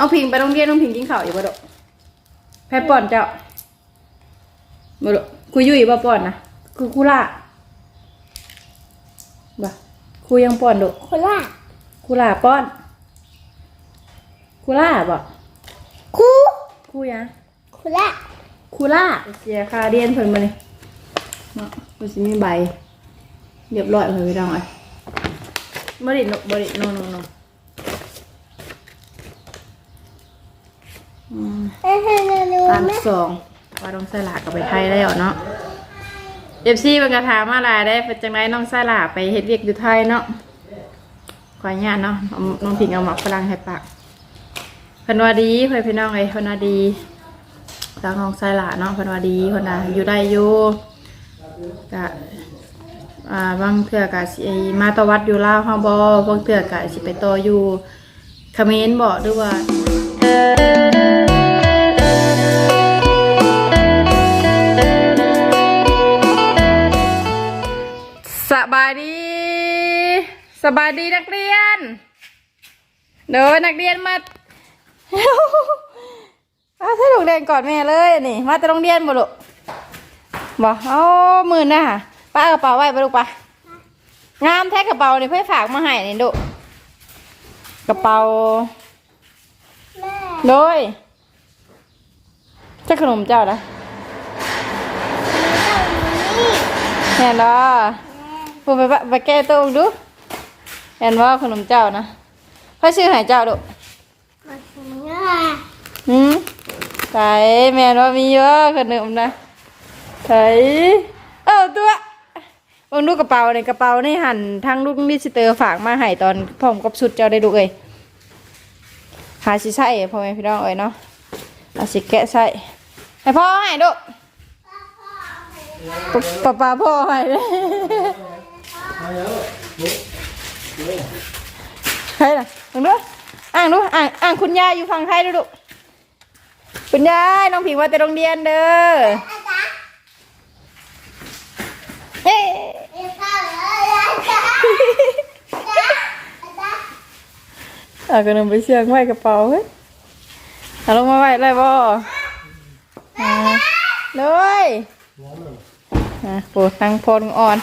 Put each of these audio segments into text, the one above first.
เอาพิงไปโรงเรียนน้องพิงกินข้าวอยู่บ่ดอกแพทย์ป้อนเจ้าบ่ดอกคุยยุ่ยบ่ป้อนนะคือคุล่าบ่คุยยังป้อนดอกโคราชคุล่าป้อนคุล่าบ่คูคุยยังโคราชคุล่าเสียค่าเรียนเพิ่นมาเลยเนาะมันสิมีใบเรียบร้อยเพิ่นไปดองไอ้บ่ได้นบ่ได้นนนอืม เอ้ยเฮ้ยเร็วเร็ว ตามสองว่าน้องไซลากับไปไทยแล้วเนาะเอฟซีเป็นกระถามมาหลายได้เป็นจังไรน้องไซลาไปเฮ็ดเวียกอยู่ไทยเนาะขออนุญาตเนาะน้องผิงเอาหมักฝรั่งให้ปากพนวดีเพื่อนพี่น้องไอ้เพิ่นวดีทางน้องไซลาเนาะพนวดีพนน่ะอยู่ได้อยู่กะอ่าบางเทื่อกะสิมาตะวัดอยู่ลาวเฮาบ่บางเทื่อกะสิไปต่ออยู่เขมรบ่หรือว่า สบายดีนักเรียน เดี๋ยวนักเรียนมาเอาถ้าลูกเรียนก่อนแม่เลยนี่ มาแต่โรงเรียนบ่ลูกบอกเอามือนะป้าเอากระเป๋าไว้ไปลูกปะงามแท้กระเป๋านี่เพื่อฝากมาให้นี่ลูกกระเป๋าแม่โดยเจ้าขนมเจ้านะเห็นเหรอพูดไปปะไปแก้ตัวดู เห็นว่าขนมเจ้านะพ่อชื่อใหายเจ้าดูมาถึงแล้วหืมใส่แม่นว่ามีเยอะขนมนะใส่เออตัวลองดูกระเป๋าในกระเป๋านี่หันทั้งลูกนิสเตอร์ฝากมาให้ตอนพร้อมกับสุดเจ้าได้ดูเอ้ยหาสิใส่พ่อแม่พี่น้องเอ้ยเนาะเอาสิแกะใส่ให้พ่อให้ดูปะปะปาพ่อให้เลย ใครล่ะลองดูอ่างดูอ่างอ่างคุณยายอยู่ฝั่งไทยดูดูคุณยายน้องผิงว่าแต่โรงเรียนเด้อเฮ้เอ้ยข้าวเอากระนมไปเชือกไว้กระเป๋าเฮ้ยเอาลงมาไว้เลยบ่อ่าเลยอะปวดนั่งพลอ่อน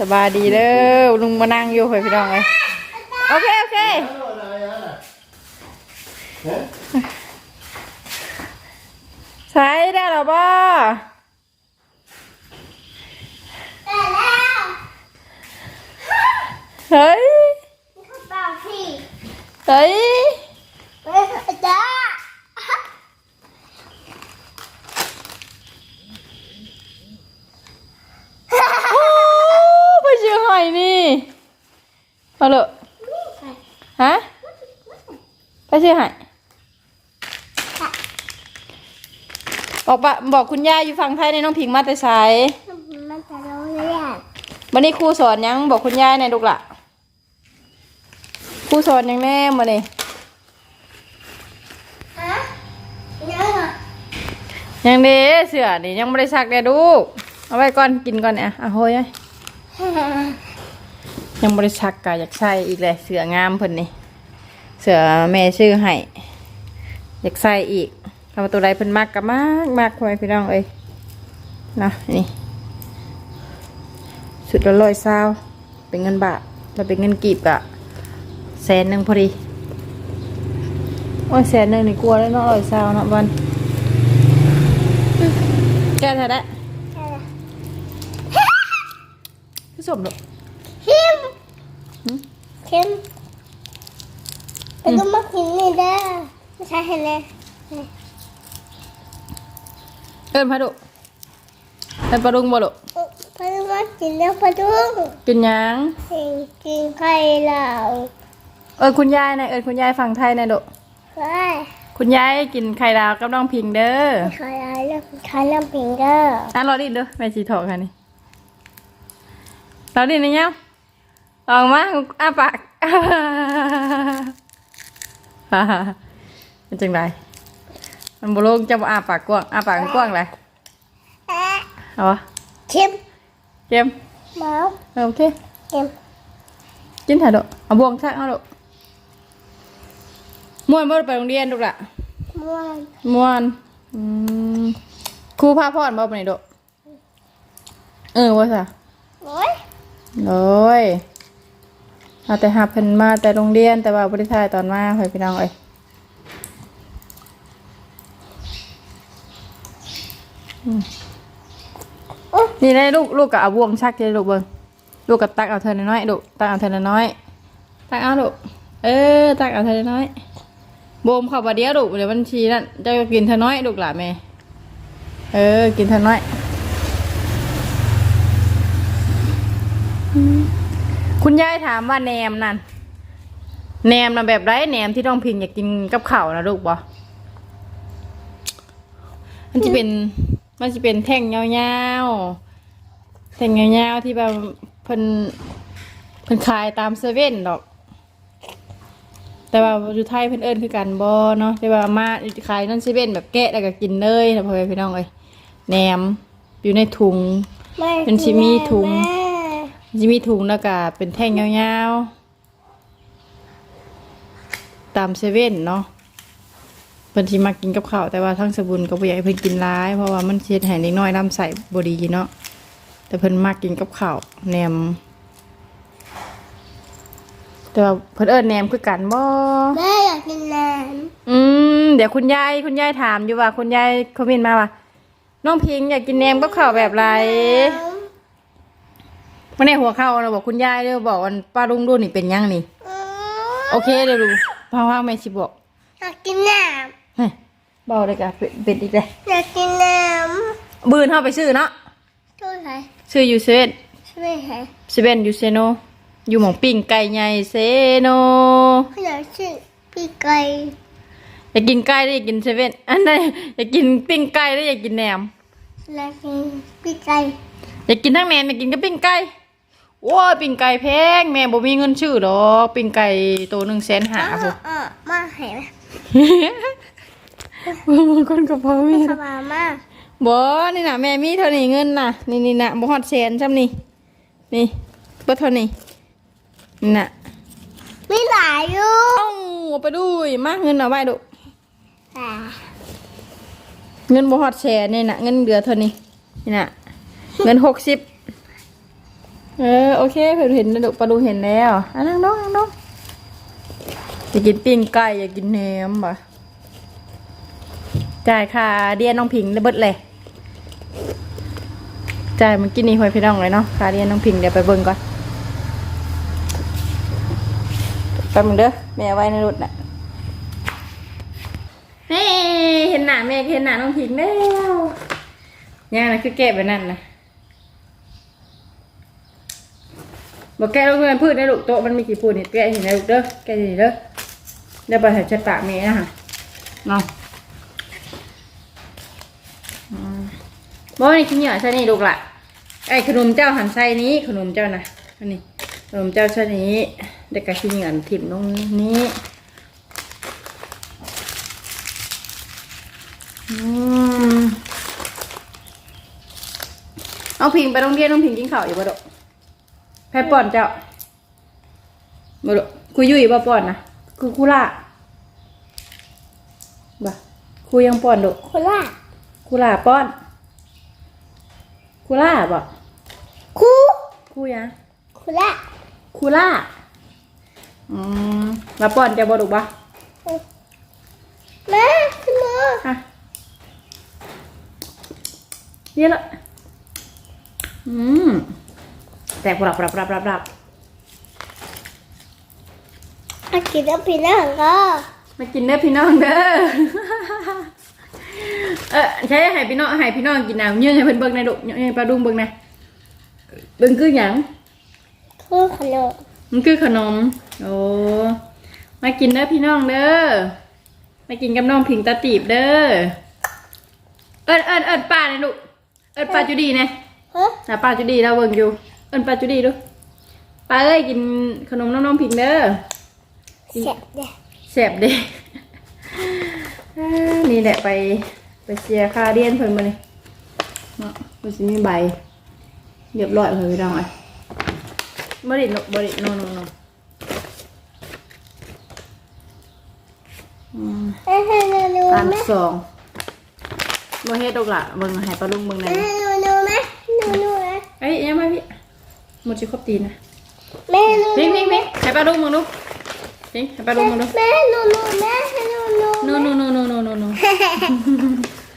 สบายดีเด้อลุงมานั่งอยู่เฮ้ยพี่น้องเลยโอเค โอเคใช้ได้หรอบ่ได้แล้วเฮ้ยข้าวเปล่าพี่เฮ้ยเอ้ยจ้า โอ้ไปเชียงใหม่นี่ มาเลยฮะไปเชียงใหม่บอกปะบอกคุณย่าอยู่ฝั่งไทยในน้องพิงมาแต่สายมันจะร้องเลยอะวันนี้ครูสอนยังบอกคุณย่าในลูกละครูสอนยังแน่มาเนี่ฮะยังอะยังเด้เสือนี่ยังไม่ได้ซักเลยลูกเอาไว้ก่อนกินก่อนเนี่ยอะโหยไยังไม่ได้ซักกะอยากใส่อีกเลยเสืองามเพิ่นนี่ เสือแม่ชื่อให้อยากใส่อีกทำตัวใดเพิ่นมากก็มากมากพ่อแม่พี่น้องเอ้ยนะนี่ สุดละร้อยซาวเป็นเงินบาทถ้าเป็นเงินกีบกะแสนหนึ่งพอดีโอ้ยแสนหนึ่งนี่กลัวแล้วเนาะร้อยซาวเนาะบอลแกเธอได้พี่สมลูกเข้ม เข้มแล้วก็มากินนี่เด้อไม่ใช่เห็นเลยเอินพาดุเอินปลาดุงบ่ลูกพอดูมากินแล้วพอดูกินหยังกินกินไข่เหล้าเอินคุณยายนะเอินคุณยายฝั่งไทยนะลูกไข่คุณยายกินไข่ดาวกับน้องพิงเด้อไข่เหล้าไข่น้ำปิงเด้ออะรอดินเด้อแม่ชีถอกค่ะนี่รอดินนะเนี่ย ลองมาอ้าปากอ้าเป็นจังไรมันบุลงจะบ่อ้าปากกว้างอ้าปากกว้างเลยเอาวะเข้มเกมเมาเออโอเคเข้มกินถ่ายดอกเอาบวงชักเอาดอกม่วนบ่ได้ไปโรงเรียนลูกล่ะม่วงม่วนอืมครูพาพรบ่ไปไหนโดะเออว่าซะโอ้ยโอ้ย เอาแต่หับเพิ่นมาแต่โรงเรียนแต่ว่าบ่ได้ถ่ายตอนมาให้พี่น้องเอ้ยนี่ได้ลูกลูกก็เอาบ่วงชักเลยลูกเบิ่งลูกก็ตักเอาเธอน้อยๆลูกตักเอาเธอน้อยๆตักเอาลูกเออตักเอาเธอน้อยๆบ่มข้าบ่เดียวลูกเดี๋ยวมันชีนั่นจะกินเธอน้อยลูกหล่ะแม่เออกินเธอน้อย คุณยายถามว่าแหนมนั่นแหนมน่ะแบบไรแหนมที่ต้องพิงอยากกินกับข้าวนะลูกบอมันจะเป็นมันจะเป็นแท่งยาวๆแท่งยาวๆที่แบบเพิ่นเพิ่นขายตามเซเว่นดอก แต่ว่าอยู่ไทยเพิ่นเอิ้นคือกันบอเนาะแต่ว่ามาขายนั่นเซเว่นแบบแกะแล้วก็กินเลยนะพ่อแม่พี่น้องเอ้ยแหนมอยู่ในถุงแม่เป็นชิมิถุงแม่ จะมีถุงแล้วก็เป็นแท่งยาวๆ ตามเซเว่นเนาะเพิ่นสิมากินกับข้าวแต่ว่าทั้งสบุนก็บ่อยากให้เพิ่นกินร้าย เพราะว่ามันเช็ดให้เด็กน้อยลำใส่บ่ดีเนาะแต่เพิ่นมากินกับข้าวแหนม แต่ว่าเพิ่นเอิ้นแหนมคือกันบ่แม่อยากกินน้อืมเดี๋ยวคุณยายคุณยายถามอยู่ว่าคุณยายคอมเมนต์มาว่าน้องพิงอยากกินแหนมกับข้าวแบบไรำวันนี้หัวเข้าเราบอกคุณยายเด้อบอกวันป้าลุงดูนี่เป็นยังนี่อืมโอเคเดี๋ยวดูเพราะว่าไม่ชิบอกอยากกินน้เฮ้ยเบาเลยกะเป็ดเป็ดอีกเลยำอยากกินน้บืนเข้าไปซื้อเนาะำช่วยใครซื้ออยู่เซเว่นช่วยใครเซเว่นอยู่เซโนอยู่หมองปิ้งไก่ใหญ่เซโนเขาอยากชื่อพี่ไก่อยากกินไก่ได้อยากกินเซเว่นอันนั้นอยากกินปิ้งไก่ได้อยากกินแหนมอยากกินพี่ไก่อยากกินทั้งแหนมอยากกินก็ปิ้งไก่ โว้ยปิ้งไก่แพงแม่บ่มีเงินชื่อดอกปิ้งไก่ตัวหนึ่งแสนหาอะพวกอะมาเห็นไหมบางคนก็พอมีสบายมากบ่นี่น่ะแม่มีเท่านี้เงินน่ะนี่นี่น่ะบ่ฮอดแสนซ้ำนี่นี่บ่เท่านี้นี่น่ะมีหลายอยู่เอ้าเอาไปด้วยมาเงินเอาไว้ดุแต่เงินบ่ฮอดแสนนี่น่ะเงินเหลือเท่านี้นี่น่ะเงินหกสิบ เออโอเคเพิ่นเห็นแล้วดุปลาดูเห็นแล้วอะนั่งน้องนั่งน้องอยากกินปิ้งไก่อยากกินแหนมบ่จ่ายค่าเดียนน้องผิงได้เบิดเลยจ่ายมันกินนี่หอยพี่น้องเลยเนาะค่าเดียนน้องผิงเดี๋ยวไปเบิ่งก่อนแป๊บนึงเด้อแม่ไว้ในรถน่ะเฮ้เห็นหน้าแม่เห็นหน้าน้องพิงแล้วย่างนะคือแกะไปนั่นนะ บอกแกะลงเงินพืชในลูกโต๊ะมันมีกี่พูดนี่แกะเห็นในลูกเด้อแกะเห็นเด้อเดี๋ยวไปให้ชัดปากแม่นะฮะเนาะอืมบอกว่านี่ขี้เหนียวใช่นี่ลูกละไอ้ขนมเจ้าหันไส้นี้ขนมเจ้านะอันนี้ขนมเจ้าชนี้ เด็กกะขี้เหนียวถิ่มตรงนี้อืมเอาพิงไปโรงเรียนน้องพิงกินข้าวอยู่บ่ดอก แพ้ป้อนเจ้าบ่ดอกคุยยุ่ยบ่ป้อนนะคือคุล่าบ่คุยยังป้อนดอกคนละคุล่าป้อนคุล่าบ่คูคุยังคนละคูล่าอืมมาป้อนจะบอดุกปะแม่ขึ้นมาอะเนี่ยละอืม แตกปรับปรับปรับปรับปรับอากินแล้วพี่น้องก็มากินเด้อพี่น้องเด้อ เออใช้ให้พี่น้องให้พี่น้องกินน้ำยื่นให้เพิ่นเบิ่งในอยดุยื่นให้ปลาดุงเบิ่งหนะเบิ่งคือหยังคือขนมมันคือขนม โอ้ มากินเด้อพี่น้องเด้อ มากินกับน้องผิงตาตีบเด้อ เอิญเอิญเอิญป้าเนี่ยลูกเอิญป้าจุดีเนี่ยฮะหาป้าจุดีเราเบิ่งอยู่ เอิญป้าจุดีดูป้าเอ้ยกินขนมน้องน้องผิงเด้อเสียบเนี่ยแสบเด้ อ่านี่แหละไปไปเชียร์ค่าเรียนเพิ่นมาเลยเนาะมันสิมีใบเรียบร้อยเลยพี่น้องไอ้บริโนบริโนโนโนอืมแม่ให้หนูดูอันไหมสองบ่เฮ็ดดอกละเบิ่งให้ปลาลุงเบิ่งหน่อยแม่ให้หนูดูไหมหนูดูไหม เอ้ยยังมาพี่ หมดสิครบตีนนะแม่ให้หนูพิงพิงพิงให้ปลาลุงมึงดูพิงให้ปลาลุงมึงดูแม่ให้หนูดูแม่ให้หนูดู no no no no no no no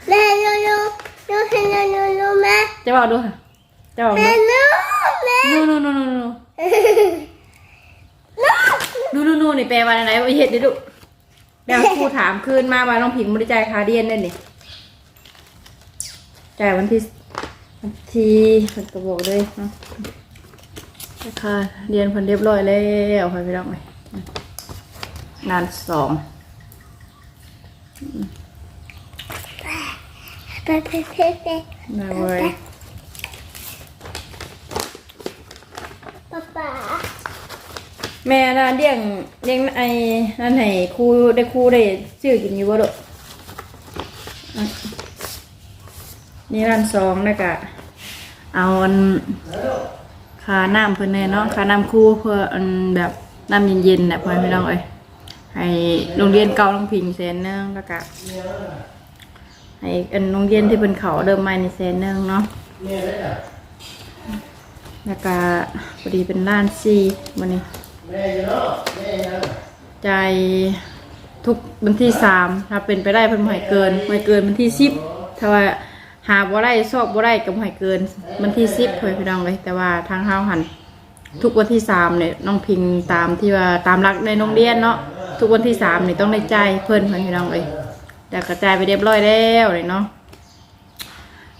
แม่ให้หนูดูหนูให้หนูดูดูแม่จะบอกดูค่ะจะบอกแม่ดูหนูแม่ no no no no no ดูดูดูนี่แปลว่าอะไรวะเฮ็ดดิลูกเดี๋ยวครูถามคืนมาว่าน้องพิงบ่ได้จ่ายค่าเรียนเด้นี่จ่ายวันที่วันที่เพิ่นก็บอกเลยเนาะ ค่าเรียนเพิ่นเรียบร้อยแล้วค่ะพี่น้องเอ้ยนานสองไปไปไปไปได้เว้ยป๊าป๊าแม่น่ะเลี้ยงเลี้ยงไอ้นั่นให้ครูได้ครูได้ซื้อกินอยู่บ่ลูกอะนี่ร้านสองแล้วก็เอาอัน ค่าน้ำเพิ่นแน่เนาะค่าน้ำครูเพื่ออันแบบน้ำเย็นๆน่ะพ่อพี่น้องเอ้ยให้โรงเรียนเก่าโรงพิงแสนหนึงแล้วก็ให้อันโรงเรียนที่เพิ่นเขาเดิมใหม่นี่แสนหนึงเนาะแล้วก็พอดีเป็นล้านซีวันนี้ใจายทุกวันที่สามถ้าเป็นไปได้เพิ่นบ่ให้เกินบ่ให้เกินวันที่สิบถ้าว่า หาบ่ได้สอบบ่ได้ก็บ่ให้เกิน วันที่สิบเพิ่นพี่น้องเลยแต่ว่าทางเฮาหันทุกวันที่สามเนี่ยน้องพิงตามที่ว่าตามรักในโรงเรียนเนาะทุกวันที่สามเนี่ยต้องได้จ่ายเพิ่นเพิ่นพี่น้องเลยแต่กระจายไปเรียบร้อยแล้วเลยเนาะ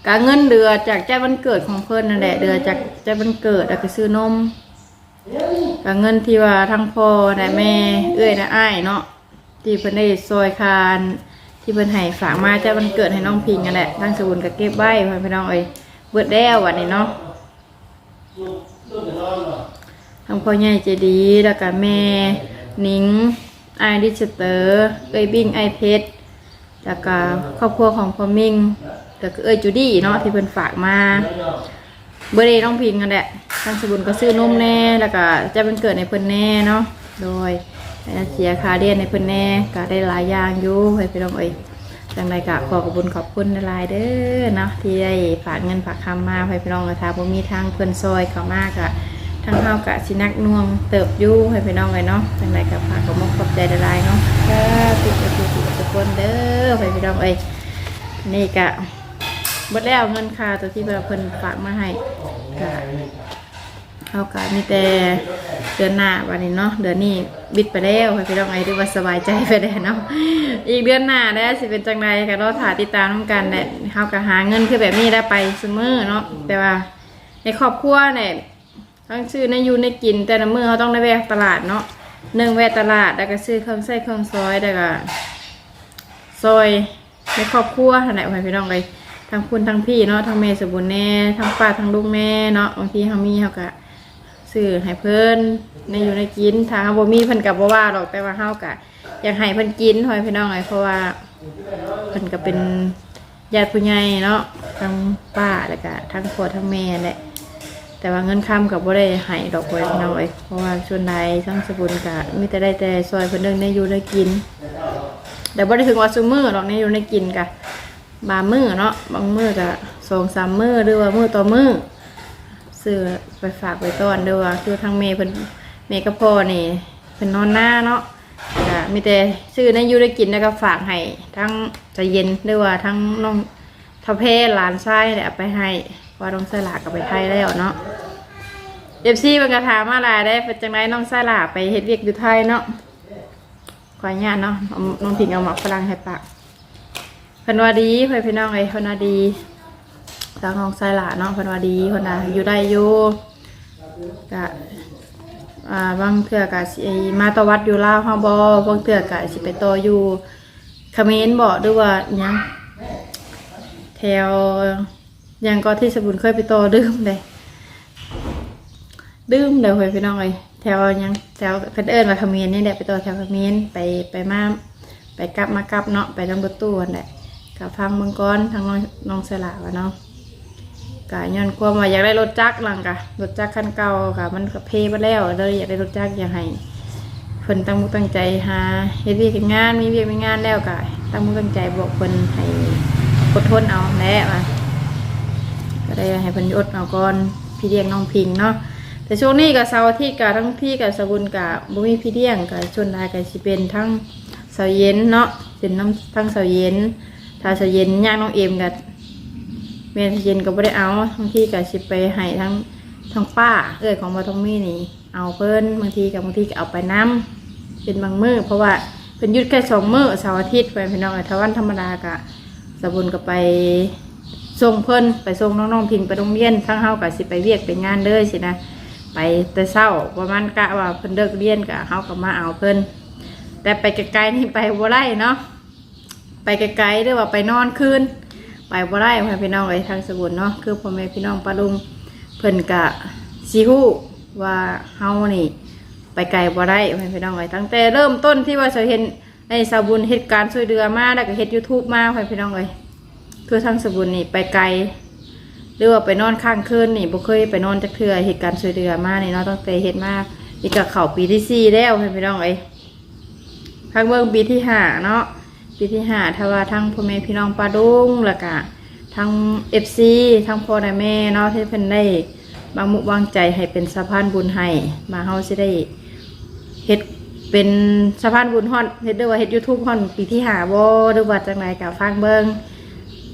การเงินเดือจากใจวันเกิดของเพิ่นนั่นแหละเดือจากใจวันเกิดแล้วก็ซื้อนมการเงินที่ว่าทั้งพ่อและแม่ เอื้อยและอ้ายเนาะที่เพิ่นได้ซอยคาน ที่เพิ่นให้ฝากมาใจวันเกิดให้น้องพิงนั่นแหละทั้งสบุนก็เก็บไว้เพิ่นพี่น้องเอ้ยเบิดแล้ววันนี้เนาะทั้งพ่อใหญ่ใจดีแล้วก็แม่นิงอ้ายดิสเตอร์เอ้ยบิ้งไอเพชรแล้วก็ครอบครัวของพ่อมิงก็คือเอ้ยจูดี้เนาะที่เพิ่นฝากมาเบอร์เดย์น้องพิงกันแหละทางสบุนก็ซื้อนมแน่แล้วก็จะเป็นเกิดในเพิ่นแน่เนาะโดย เสียค่าเรียนในเพิ่นแน่ก็ได้หลายอย่างอยู่ให้พี่น้องเอ้ยจังไรก็ขอขอบคุณขอบคุณหลายเด้อเนาะที่ได้ฝากเงินฝากคำมาให้พี่น้องกระทาบ่มีทางเพิ่นซอยเขามากอะทางเฮากะสินักน่วงเติบยู่ให้พี่น้องเลยเนาะจังไรก็ฝากขอบคุณขอบใจหลายเนาะก็ติดกับทุกคนเด้อให้พี่น้องเอ้ยนี่กะหมดแล้วเงินค่าตัวที่แบบเพิ่นฝากมาให้กะ เอากะมีแต่เดือนหน้าวันนี้เนาะเดือนนี้บิดไปแล้วให้พี่น้องไอ้ดูว่าสบายใจไปแล้วเนาะอีกเดือนหน้าได้วสิเป็นจังไดก็รอถ่ายติดตามน้ำกันแหละเฮากะหาเงินคือแบบนี้ได้ไปเสมอเนาะแต่ว่า ในครอบครัวเนี่ยทั้งชื่อในอยู่ในกิน แต่ละมือเขาต้องได้แวะตลาดเนาะหนึ่งแวะตลาดแล้วก็ซื้อเครื่องใช้เครื่องซอยแล้วก็ซอยในครอบครัวท่านไหนพ่อพี่น้องเลยทั้งคุณทั้งพี่เนาะทั้งแม่สมบูรณ์แน่ทั้งป้าทั้งลูกแม่เนาะบางทีเขามีเขาก็ ซื้อให้เพิ่นในอยู่ในกินถ้าเขาบ่มีเพิ่นกับบ่ว่าหรอกแต่ว่าเฮาก็อยากให้เพิ่นกินพ่อพี่น้องเลยเพราะว่าเพิ่นก็เป็นญาติผู้ใหญ่เนาะทั้งป้าแล้วก็ทั้งพ่อทั้งแม่แหละแต่ว่าเงินค้ำกับบ่ได้ให้ดอกไว้พี่น้องเลยเพราะว่าส่วนใดทั้งสมบูรณ์ก็มีแต่ได้แต่ซอยเพิ่นเรื่องในอยู่ในกิน แต่บ่ได้ถึงว่าซุมือหรอกในอยู่ในกินกะบางมือเนาะบางมือกะสองสามมือหรือว่ามือต่อมือ ซื้อไปฝากไปต้อนเด้วยว่าคือทางเมย์เพิ่นเมย์กับพ่อนี่เพิ่นนอนหน้าเนาะกะมีแต่ซื้อในอยู่ได้กินแล้วก็ฝากให้ทั้งใจะเย็นหรือว่าทั้งน้องทาเพหลานชายเนี่ยเอาไปให้ว่าน้องสลากกับไปไทยแล้วเนาะ เอฟซีเป็นกระถามมาหลายได้เป็นจังไรน้องสลาไปเฮ็ดเวียกอยู่ไทยเนาะขออนุญาตเนาะเอาน้องผิงเอาหมักฝรั่งให้ปากเพิ่นว่าดีเพื่อนพี่น้องเอ้ยเพิ่นว่าดีางของไซหลาเนาะเพิ่นว่าดีเพิ่นน่ะอยู่ได้อยู่กะอ่าบางเทื่อกะสิมาตะวัดอยู่ลาวเฮาบ่บางเทื่อกะสิไปต่ออยู่เขมรบ่หรือว่าหยังแถวหยังก็ที่สบุญเคยไปต่อดื่มเลยดื่มเลยเพื่อนพี่น้องเอ้ยแถวหยังแถวเพิ่นเอิ้นว่าเขมรนี่แหละไปต่อแถวเขมรไปไปมาไปกลับมากลับเนาะไปทางรถตู้นั่นแหละกับพังเมืองก้อนทางน้องน้องสลาวะเนาะ กะย้อนความว่าอยากได้รถจักรหลังกะรถจักรคันเก่ากะมันก็เพไปแล้วเลยอยากได้รถจักรอยากให้เพิ่นตั้งมุตั้งใจหาเฮ็ดเวียกงานมีเวียกมีงานแล้วก็ตั้งมุตั้งใจบอกเพิ่นให้อดทนเอาแหละว่าก็ได้ให้เพิ่นอดเอาก่อนพี่เลี้ยงน้องพิงเนาะแต่ช่วงนี้ก็เสาร์อาทิตย์ก็ทั้งพี่กับสกุลก็บ่มีพี่เลี้ยงก็ชวนหลายก็สิเป็นทั้งเสาร์เย็นเนาะเป็นน้ำทั้งเสาร์เย็นถ้าเสาร์เย็นย่างน้องเอ็มก็แม่เสาเย็นก็บ่ได้เอาบางทีก็สิไปให้ทั้งทั้งป้า เอ้ยของบ่ทองมีนี่ เอาเพิ่นบางทีกับบางทีก็เอาไปน้ำเป็นบางมื้อเพราะว่าเพิ่นยุดแค่สองมื้อเสาร์อาทิตย์ไปพี่น้องถ้าวันธรรมดาก็สบุญก็ไปส่งเพิ่นไปส่งน้องๆพิงไปโรงเรียนทั้งเฮาก็สิไปเวียกไปงานเด้อสินะไปแต่เช้าประมาณกะว่าเพิ่นเลิกเรียนก็เฮาก็มาเอาเพิ่นแต่ไปไกลๆนี่ไปบ่ได้เนาะไปไกลๆหรือว่าไปนอนคืน ไปบ่ได้พ่อแม่พี่น้องไอ้ทางสกุลเนาะคือพ่อแม่พี่น้องปลาลุงเพิ่นกะสิฮู้ว่าเฮานี่ ไปไกลบ่ได้พ่อแม่พี่น้องไอ้ตั้งแต่เริ่มต้นที่ว่าจะเห็นในสาบุญเหตุการณ์ช่วยเหลือมาแล้วก็เฮ็ด YouTube มาพ่อแม่พี่น้องไอ้คือทางสบุญนี่ไปไกลหรือว่าไปนอนข้างคืนนี่บ่เคยไปนอนจักเทื่อเหตุการณ์ช่วยเหลือมานี่เนาะตั้งแต่เฮ็ดมานี่ก็เข้าปีที่สี่แล้วพ่อแม่พี่น้องไอ้ทางเบิ่งปีที่ห้าเนาะ ปีที่ห้าถ้าว่าทั้งพ่อแม่พี่น้องปาดุงแล้วก็ทั้งเอฟซีทั้งพ่อและแม่เนาะที่เพิ่นได้บางมุกวางใจให้เป็นสะพานบุญให้มาเฮาสิได้เฮ็ดเป็นสะพานบุญฮอดเฮ็ดด้วยว่าเฮ็ด YouTube ฮอดปีที่ห้าบ่หรือว่าจังไดก็ฟังเบิ่ง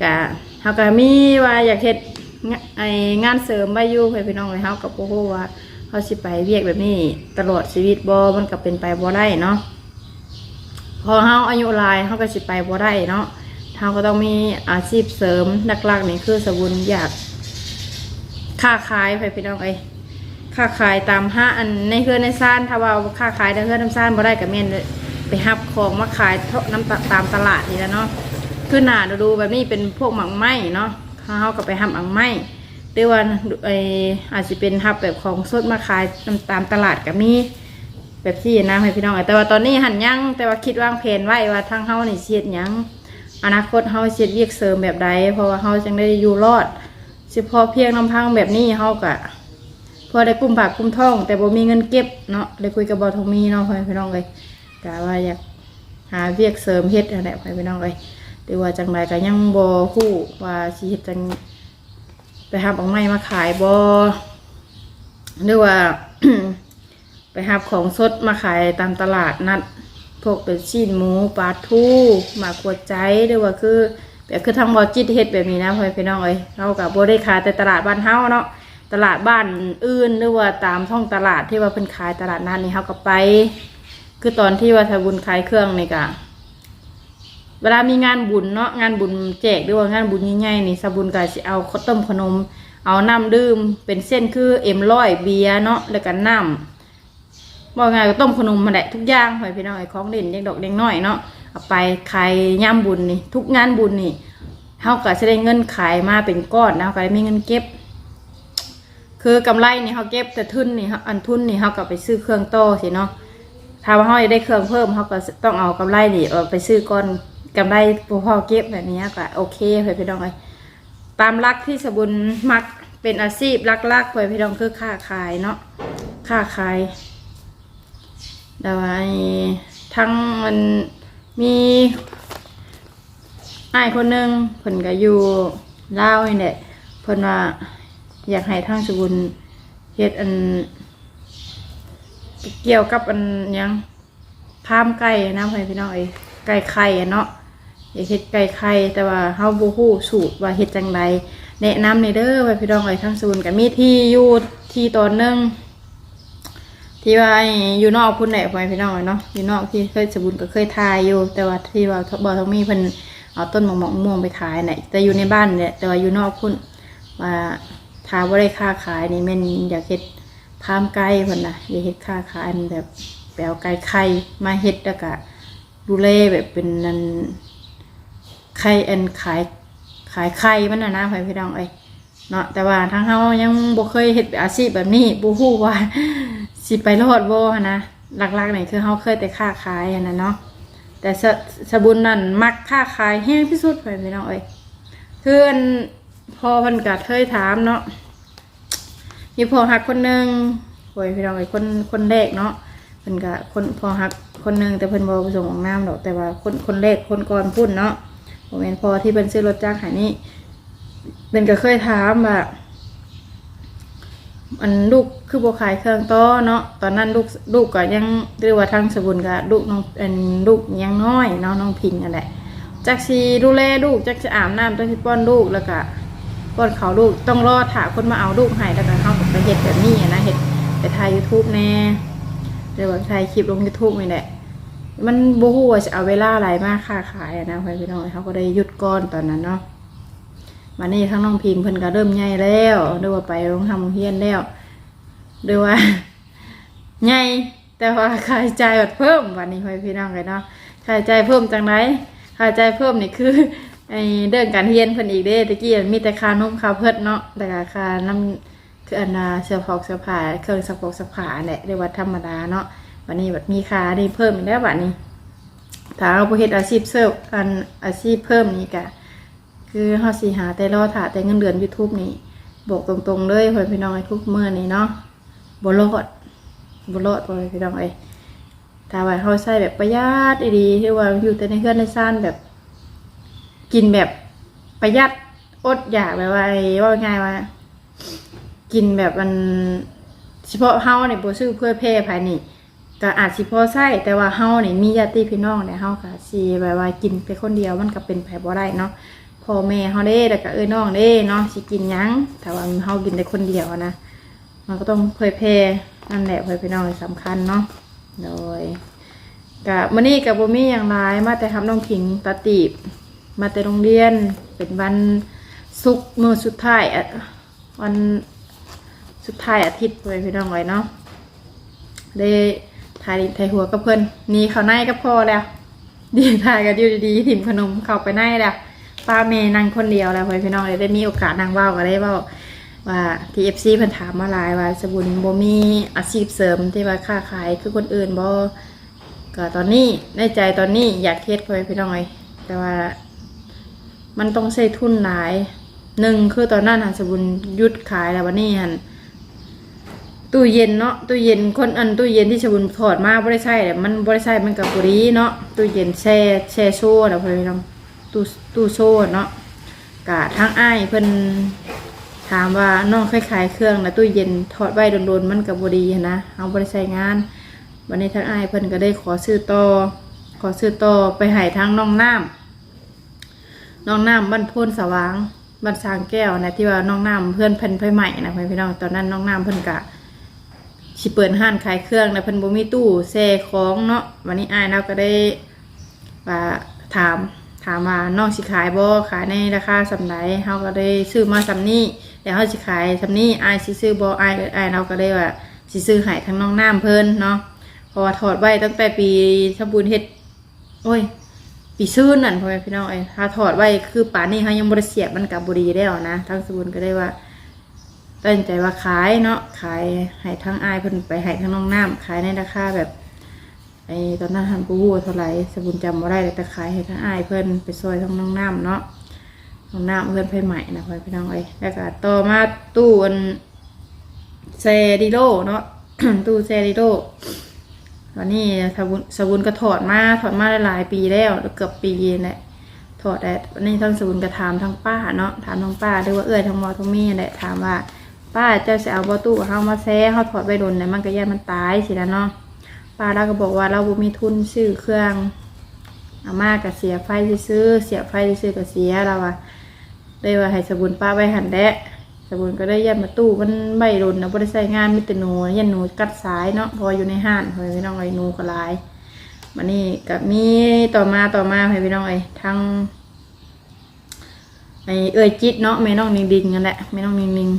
ก็เฮาก็มีว่าอยากเฮ็ดงะไองานเสริมไว้อยู่ให้พี่น้องให้เฮาก็บ่ฮู้ว่าเฮาสิไปเวียกแบบนี้ตลอดชีวิตบ่มันก็เป็นไปบ่ได้เนาะ พอเฮาอายุหลายเฮาก็สิไปบ่ได้เนาะเฮาก็ต้องมีอาชีพเสริมหลักๆนี่คือสบุญอยากค้าขายไปพี่น้องเอ้ยค้าขายตามห้าอันในเฮือนในซ่านถ้าว่าค้าขายในเฮือนน้ำซ่านบ่ได้ก็แม่นไปหับของมาขายเท่าน้ำตาตามตลาดนี่แล้วเนาะคือหน้าดูแบบนี้เป็นพวกหมังไหม้เนาะเฮาก็ไปหับหมังไหม้หรือว่าไออาจจะเป็นหับแบบของสดมาขายตามตลาดก็มี แบบที่นะให้พี่น้องแต่ว่าตอนนี้หันยังแต่ว่าคิดวางแผนไว้ว่าทางเฮานี่เสียดยังอนาคตเฮาเสียดเวียกเสริมแบบใดเพราะว่าเฮาจังได้อยู่รอดสิพอเพียงลำพังแบบนี้เฮากะพอได้กุ้มปากกุ้มท้อง แต่บ่มีเงินเก็บเนาะเลยคุยกับบอทอมีเนาะพี่น้องเลยกะว่าอยากหาเวียกเสริมเฮ็ดนั่นแหละพ่อแม่พี่น้องเลยหรือว่าจังใดก็ยังบ่ฮู้ว่าสิเฮ็ดจังไปหาบังไม้มาขายบ่หรือว่า ไปหับของสดมาขายตามตลาดนัดพวกเป็นชิ้นหมูปลาทูหมากขวดใจหรือว่าคือแบบคือทางบอจิตเฮ็ดแบบนี้นะพ่อพี่น้องเอ้ยเรากับโบได้ขายแต่ตลาดบ้านเฮาเนาะตลาดบ้านอื่นหรือว่าตามท้องตลาดที่ว่าเพิ่นขายตลาดนั้นนี่เฮาก็ไป คือตอนที่ว่าทบุญขายเครื่องนี่ก็เวลามีงานบุญเนาะงานบุญแจกหรือว่างานบุญใหญ่ๆนี่สบุญก็สิเอาข้าวต้มขนม เอาน้ำดื่มเป็นเส้นคือเอ็มร้อยเบียร์เนาะแล้วก็น้ำ บอกไงก็ต้มขนมมาแหละทุกอย่างหอยพี่น้องไอ้ของเด่นเด็กดอกเด็กน้อยเนาะเอาไปขายย่ามบุญนี่ ทุกงานบุญนี่เฮาก็จะได้เงินขายมาเป็นก้อนนะก็ได้มีเงินเก็บ คือกำไรนี่เฮาเก็บแต่ทุนนี่ฮาอันทุนนี่เฮาก็ไปซื้อเครื่องโตสิเนาะถ้าว่าเฮาได้เครื่องเพิ่มเฮาก็ต้องเอากำไรนี่เอาไปซื้อก้อนกำไรพอพอเก็บแบบนี้ก็โอเคหอยพี่น้องไอ้ตามรักที่สบุญมักเป็นอาชีพลักๆหอยพี่น้องคือค้าขายเนาะค้าขาย แต่ว่าไอ้ทั้งมันมีไอ้คนหนึ่งเพิ่นก็อยู่ลาวนี่แหละเพิ่นว่าอยากให้ทางสกุลเฮ็ดอัน เกี่ยวกับอันยังพามไก่นะพ่อพี่น้องเอ้ยไก่ไข่อะเนาะอยากเฮ็ดไก่ไข่แต่ว่าเฮาบ่ฮู้สูตรว่าเฮ็ดจังไดแนะนำในเด้อพ่อพี่น้องเอ้ยทางสกุลก็มีที่อยู่ที่ตอนหนึง ที่ว่าอยู่นอกพุ่นไหนไปพี่น้องเนาะอยู่นอกที่เคยสบุญก็เคยทายอยู่ แต่ว่าที่ว่าบอทองมีเพิ่นเอาต้นมะม่วงม่วงไปขายไหนะแต่อยู่ในบ้านเนี่ยแต่ว่าอยู่นอกพุ่นว่าทาว่าได้ค่าขายนี่แม่นอยากเฮ็ดพามไก่เพิ่นน่ะอยากเฮ็ดค่าขายแบบแปลวไก่ไข่มาเฮ็ดแล้วก็ดูแลแบบเป็นนันไข่อันขายขายไข่มันน่ะนะพี่น้องเอ้ย เนาะแต่ว่าทางเฮายังบ่เคยเฮ็ดอาชีพแบบนี้บ่ฮู้ว่าสิไปรอดบ่นะหลักๆนี่คือเฮาเคยแต่ค้าขายนะเนาะแต่สสบุญนั่นมักค้าขายแห้งที่สุดไปพี่น้องเอ้ยคืออันพอเพิ่นก็เคยถามเนาะมีพอฮักคนหนึงโอ้ยพี่น้องเอ้ยคนคนแรกเนาะเพิ่นก็คนพอฮักคนหนึงแต่เพิ่นบ่ประสงค์ออกนามดอกแต่ว่าคนคนแรกคนก่อนพุ่นเนาะบ่แม่นพอที่เพิ่นซื้อรถจักรให้นี่ เพิ่นก็เคยถามว่าอันลูกคือบัวขายเครื่องต้อเนาะตอนนั้นลูกลูกก็ยังเรียกว่าทางสบุญกับลูกน้องอันลูกยังน้อยเนาะน้องพิงนั่นแหละจักสีดูแลลูกจักจะอาบน้ำจักสิป้อนลูกแล้วก็ป้อนเขาลูกต้องรอถาคนมาเอาลูกให้แล้วก็เฮาก็ไปเฮ็ดแบบนี้นะเฮ็ดไปถ่าย YouTube แน่เรียกว่าถ่ายคลิปลง YouTube นี่แหละมันบ่ฮู้ว่าจะเอาเวลาอะไรมากค้าขายนะเพื่อนพี่น้องเขาก็ได้หยุดก่อนตอนนั้นเนาะ มานี่ทั้งน้องพิงเพิ่นก็เริ่มใหญ่แล้วเรียว่าไปโรงทำเรียนแล้วเรียว่าใหญ่แต่ว่าค่าใช้จ่ายบัดเพิ่มวันนี้พ่อพี่น้องเลยเนาะค่าใช้จ่ายเพิ่มจังไรค่าใช้จ่ายเพิ่มนี่คือไอ้เรื่องการเรียนเพิ่นอีกเด้ตะกี้มีแต่ค่านมค่าเพิดเนาะแต่ค่าน้ำคืออันนาเสื้อผอกเสื้อผ้าเครื่องซักผอกซักผ้าแหละเรียกว่าธรรมดาเนาะวันนี้บัดมีค่าได้เพิ่มอีกแล้วบัดนี้ถ้าเอาไปเฮ็ดอาชีพเสริมอันอาชีพเพิ่มนี่ก็ คือเฮาสิหาแต่รอถาแต่เงินเดือน YouTube นี่บอกตรงๆเลยพ่อพี่น้องไอ้ทุกเมื้อนี่เนาะบ่รอดบ่รอดพ่อพี่น้องไอ้ถ้าว่าเฮาใช้แบบประหยัดดีๆที่ว่าอยู่แต่ในเฮือนในซ่านแบบ กินแบบประหยัดอดอยากแบบว่าไอว่าง่ายว่า กินแบบมันเฉพาะเฮาเนี่ยบ่ซื้อเพื่อแพร่ภายนี่ก็อาจสิพอใช้แต่ว่าเฮาเนี่ยมีญาติพี่น้องเนี่ยเฮาก็สิแบบว่ากินไปคนเดียวมันก็เป็นไปบ่ได้เนาะ พ่อแม่เฮาเด้แล้วก็เอ้ยน้องเด้เนาะสิกินหยังถ้าว่าเฮากินได้คนเดียวนะ มันก็ต้องเผยแพร่นั่นแหละเผยพี่น้องสำคัญเนาะโดยกะมื้อนี้กับบ่มีหยังหลายมาแต่ทำน้องผิงตาตีบ มาแต่โรงเรียนเป็นวันศุกร์มื้อสุดท้ายวันสุดท้ายอาทิตย์เผยพี่น้องไว้เนาะได้ถ่ายถ่ายหัวกับเพิ่นนี่เขาในกับพ่อแล้ว ดีถ่ายกันอยู่ดีๆถิ่มขนมเข้าไปในแล้ว ป้าเมย์นั่งคนเดียวแล้วพี่พี่น้องเลยได้มีโอกาสนั่งเว้าก็ได้เว้าว่าทีเอฟซีเพิ่นถามมาหลายว่าสบุญบ่มีอาชีพเสริมที่ว่าค้าขายคือคนอื่นบ่ก็ตอนนี้ในใจตอนนี้อยากเฮ็ดพ่อพี่น้องเลยแต่ว่า มันต้องใช้ทุนหลายหนึ่งคือตอนนั้นหันสบุญยุดขายแล้ววันนี้หันตู้เย็นเนาะตู้เย็นคนอันตู้เย็นที่สบุญถอดมาบ่ได้ใช้แต่มันบ่ได้ใช้มันกับบุรีเนาะตู้เย็นแช่แช่โซ่แล้วพื่พี่น้อง ตู้ตู้โซ่เนาะกะทั้งอ้ายเพิ่นถามว่าน้องคยขายเครื่องนะตู้เย็นถอดไว้โดนๆมันกับบดีนะเอาบริใช้งานวันนี้ทั้งอ้ายเพิ่นก็ได้ขอซื้อต่อขอซื้อต่อไปให้ทั้งน้องน้ำน้องน้ำบ้านโพนสว่างบ้านสางแก้วนะที่ว่าน้องน้ำเพื่อนเพิ่นไปใหม่นะเพื่อนพี่น้องตอนนั้นน้องน้ำเพิ่นกะสิเปิดห้านขายเครื่องนะเพิ่นบ่มีตู้แช่ของเนาะวันนี้อ้ายเราก็ได้ว่าถาม ถามว่าน้องสิขายบ่ขายในราคาสำไรเฮาก็ได้ซื้อมาสำนี้แล้วเฮาสิขายสำนี้อายสิซื้อบ่อายอายเราก็ได้ว่าสิซื้อให้ทั้งน้องน้ำเพิ่นเนาะเพราะว่าถอดไว้ตั้งแต่ปีสมบูรณ์เฮ็ดโอ้ยปีซื่นนั่นพ่อแม่พี่น้องเอ้ยถ้าถอดไว้คือป่านนี้เฮายังบ่ได้เสียบมันก็บ่ดีแล้วนะทางสมบูรณ์ก็ได้ว่าตั้งใจว่าขายเนาะขายให้ทั้งอายเพิ่นไปให้ทั้งน้องน้ำขายในราคาแบบ ไอ้ตอนนั้นหันปูวัวเท่าไหร่สบุญจำบ่ได้แต่ขายให้ทั้งอายเพิ่นไปซอยทั้งน้องน้ำเนาะน้องน้ำเพื่อนไปใหม่นะพ่อพี่น้องเอ้ยแล้วก็ต่อมาตู้อันเซดิโลเนาะ ตู้เซดิโลตอนนี้สบุญสบุญก็ถอดมาถอดมาหลายปีแล้วเกือบปีแหละถอดแต่นนี้ทั้งสบุญก็ถามทั้งป้าเนาะถามทั้งป้าด้วยว่าเอ้ยทั้งมอทั้งมีแหละถามว่าป้าเจ้าจะเอาบ่ตู้เฮามาแซ่เฮาถอดไปโดนเนี่ยมันก็แย่มันตายสินะเนาะ ป้าเราก็บอกว่าเราบ่มีทุนซื้อเครื่องอาม่าก็เสียไฟซื้อเสียไฟซื้อๆก็เสียเราอะได้ว่าให้สบุนป้าไว้หันแดะสบุนก็ได้ยันมาตู้มันใบรุนนะบ่ได้ใส่งานมีแต่หนูยันหนูกัดสายเนาะพออยู่ในห้านเฮ้ยพี่น้องไอ้หนูก็ลายมันนี่ก็มีต่อมาต่อมาให้พี่น้องไอ้ทั้งไอ้เอ้ยจิตเนาะแม่น้องนิงดิงนั่นแหละแม่น้องนิงดิง